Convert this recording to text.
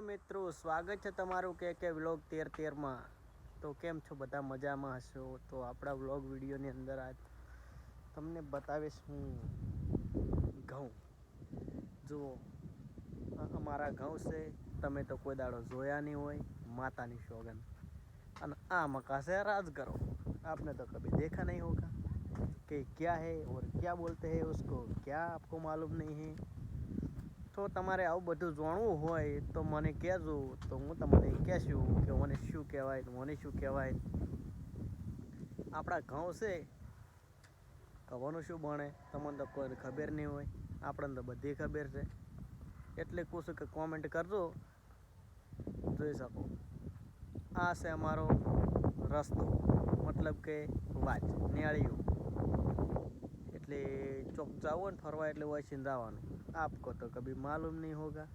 મિત્રો, સ્વાગત છે તમારું કે કે વ્લોગ તેર તેરમાં. તો કેમ છો બધા? મજામાં હશો? તો આપણા વ્લોગ વિડીયોની અંદર આજ તમને બતાવીશ હું ઘઉં. જુઓ અમારા ઘઉં છે, તમે તો કોઈ દાડો જોયા નહીં હોય, માતાની શોગન અને આ મકાશે છે રાજગરો. આપને તો કભી દેખા નહીં હોગા કે ક્યા હૈ ઓર ક્યા બોલતે હૈ ઉસકો? ક્યાં આપકો માલુમ નહીં હૈ? તો તમારે આવું બધું જાણવું હોય તો મને કહેજો. તો હું તમને કહેશું કે મને શું કહેવાય મને શું કહેવાય. આપણા ઘઉં છે. ઘઉંનું શું બને? તમને તો કોઈ ખબર નહીં હોય. આપણને તો બધી ખબર છે. એટલે કહું કે કોમેન્ટ કરજો. જોઈ શકો. આ છે અમારો રસ્તો. મતલબ કે વાત. નિયાળીઓ. ચોક જાઓ ને ફરવા એટલે વોશિંગ જવાનું. આપકો તો કભી માલુમ નહીં હોગા.